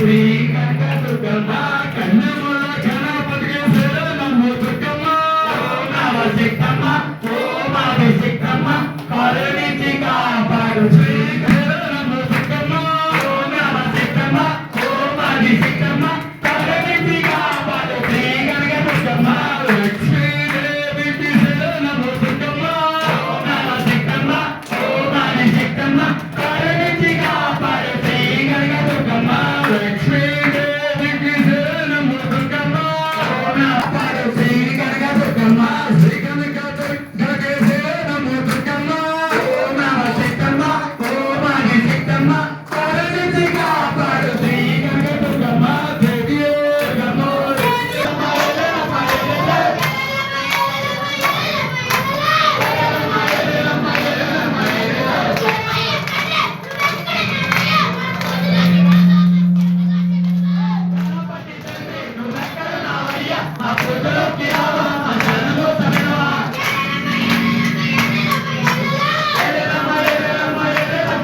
Thank you. mais